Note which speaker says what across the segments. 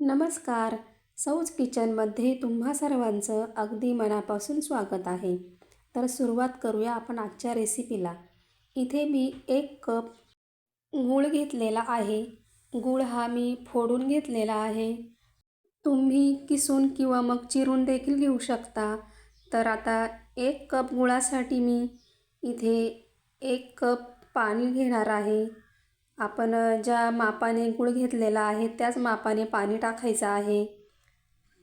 Speaker 1: नमस्कार. सौज किचनमध्ये तुम्हा सर्वांचं अगदी मनापासून स्वागत आहे. तर सुरुवात करूया आपण आजच्या रेसिपीला. इथे मी एक कप गूळ घेतलेला आहे. गूळ हा मी फोडून घेतलेला आहे. तुम्ही किसून किंवा मग चिरून देखील घेऊ शकता. तर आता एक कप गुळासाठी मी इथे एक कप पाणी घेणार आहे. आपण ज्या मापाने गूळ घेतलेला आहे त्याच मापाने पाणी टाकायचं आहे.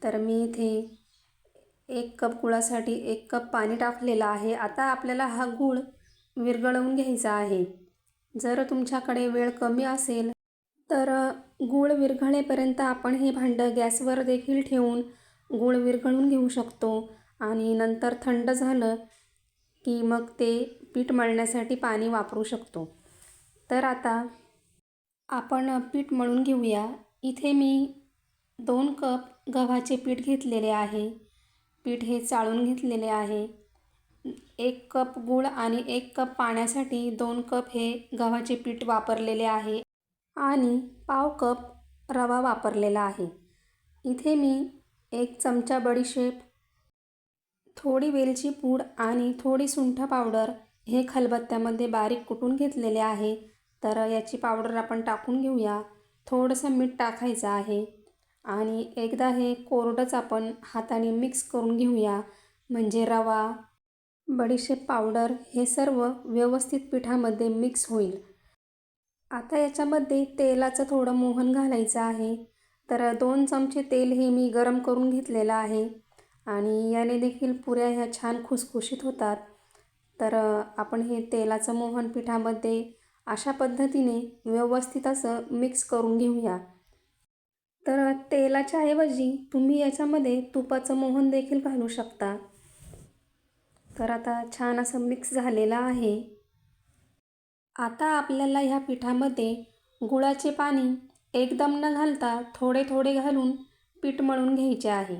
Speaker 1: तर मी इथे एक कप गुळासाठी एक कप पाणी टाकलेलं आहे. आता आपल्याला हा गूळ विरघळवून घ्यायचा आहे. जर तुमच्याकडे वेळ कमी असेल तर गूळ विरघळेपर्यंत आपण हे भांडं गॅसवर देखील ठेवून गूळ विरघळून घेऊ शकतो. आणि नंतर थंड झालं की मग ते पीठ मळण्यासाठी पाणी वापरू शकतो. तर आता आपण पीठ मळून घेऊया. इथे मी दोन कप गव्हाचे पीठ घेतलेले आहे. पीठ हे चाळून घेतलेले आहे. एक कप गूळ आणि एक कप पाण्यासाठी दोन कप हे गव्हाचे पीठ वापरलेले आहे आणि पाव कप रवा वापरलेला आहे. इथे मी एक चमचा बडीशेप थोडी वेलची पूड आणि थोडी सुंठ पावडर हे खलबत्त्यामध्ये बारीक कुटून घेतलेले आहे. तर याची पावडर आपण टाकून घेऊया. थोडंसं मीठ टाकायचं आहे. आणि एकदा हे कोरडंच आपण हाताने मिक्स करून घेऊया. म्हणजे रवा बडीशेप पावडर हे सर्व व्यवस्थित पिठामध्ये मिक्स होईल. आता याच्यामध्ये तेलाचं थोडं मोहन घालायचं आहे. तर दोन चमचे तेल हे मी गरम करून घेतलेलं आहे. आणि याने देखील पुऱ्या ह्या छान खुसखुशीत होतात. तर आपण हे तेलाचं मोहन पिठामध्ये अशा पद्धतीने व्यवस्थित असं मिक्स करून घेऊया. तर तेलाच्या ऐवजी तुम्ही याच्यामध्ये तुपाचं मोहन देखील घालू शकता. तर आता छान असं मिक्स झालेलं आहे. आता आपल्याला ह्या पिठामध्ये गुळाचे पाणी एकदम न घालता थोडे थोडे घालून पीठ मळून घ्यायचे आहे.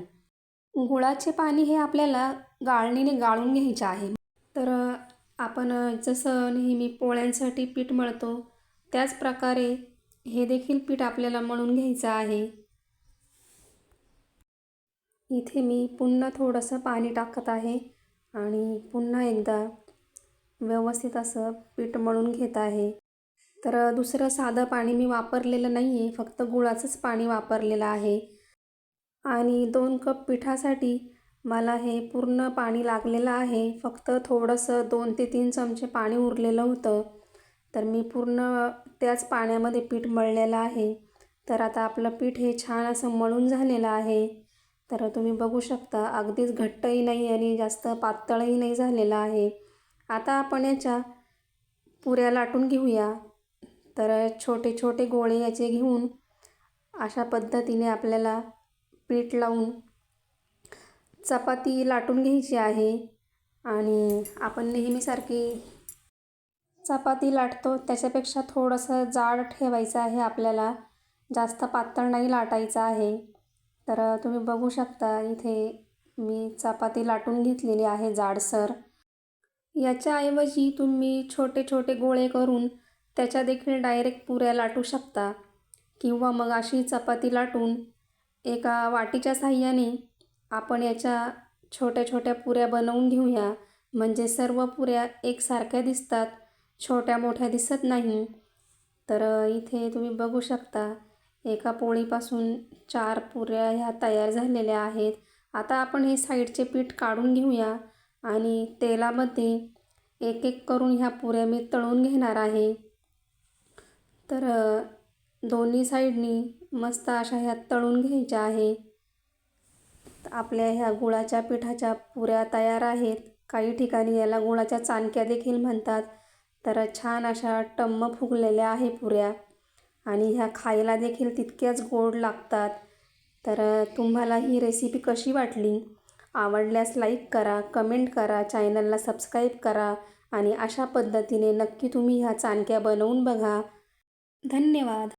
Speaker 1: गुळाचे पाणी हे आपल्याला गाळणीने गाळून घ्यायचे आहे. तर आपण जसं नेहमी पोळ्यांसाठी पीठ मळतो त्याच प्रकारे हे देखील पीठ आपल्याला मळून घ्यायचं आहे. इथे मी पुन्हा थोडंसं पाणी टाकत आहे आणि पुन्हा एकदा व्यवस्थित असं पीठ मळून घेत आहे. तर दुसरं साधं पाणी मी वापरलेलं नाही आहे फक्त गुळाचंच पाणी वापरलेलं आहे. आणि दोन कप पिठासाठी मला हे पूर्ण पाणी लागलेलं आहे. फक्त थोडंसं दोन ते तीन चमचे पाणी उरलेलं होतं. तर मी पूर्ण त्याच पाण्यामध्ये पीठ मळलेलं आहे. तर आता आपलं पीठ हे छान असं मळून झालेलं आहे. तर तुम्ही बघू शकता अगदीच घट्टही नाही आणि जास्त पातळही नाही झालेलं आहे. आता आपण याच्या पुऱ्या लाटून घेऊया. तर छोटे छोटे गोळे याचे घेऊन अशा पद्धतीने आपल्याला पीठ लावून चपाती लाटून घ्यायची आहे आणि आपण नेहमीसारखी चपाती लाटतो. त्याच्यापेक्षा थोडंसं जाड ठेवायचं आहे आपल्याला. जास्त पातळ नाही लाटायचं आहे. तर तुम्ही बघू शकता इथे मी चपाती लाटून घेतलेली आहे जाडसर. याच्याऐवजी तुम्ही छोटे छोटे गोळे करून त्याच्या देखील डायरेक्ट पुऱ्या लाटू शकता. किंवा मग अशी चपाती लाटून एका वाटीच्या साह्याने आपण याच्या छोट्या छोट्या पुऱ्या बनवून घेऊया. म्हणजे सर्व पुऱ्या एकसारख्या दिसतात. छोट्या मोठ्या दिसत नाही. तर इथे तुम्ही बघू शकता. एका पोळीपासून चार पुऱ्या ह्या तयार झालेल्या आहेत. आता आपण हे साईडचे पीठ काढून घेऊया. आणि तेलामध्ये एक एक करून ह्या पुऱ्या मी तळून घेणार आहे. तर दोन्ही साईडनी मस्त अशा ह्या तळून घ्यायच्या आहे. आपल्या ह्या गुळाच्या पिठाच्या पुऱ्या तयार आहेत. काही ठिकाणी याला गुळाच्या चाणक्या देखील म्हणतात. तर छान अशा टम्म फुगलेल्या आहे पुऱ्या. आणि ह्या खायला देखील तितक्याच गोड लागतात. तर तुम्हाला ही रेसिपी कशी वाटली? आवडल्यास लाईक करा कमेंट करा चॅनलला सबस्क्राईब करा आणि अशा पद्धतीने नक्की तुम्ही ह्या चाणक्या बनवून बघा. धन्यवाद.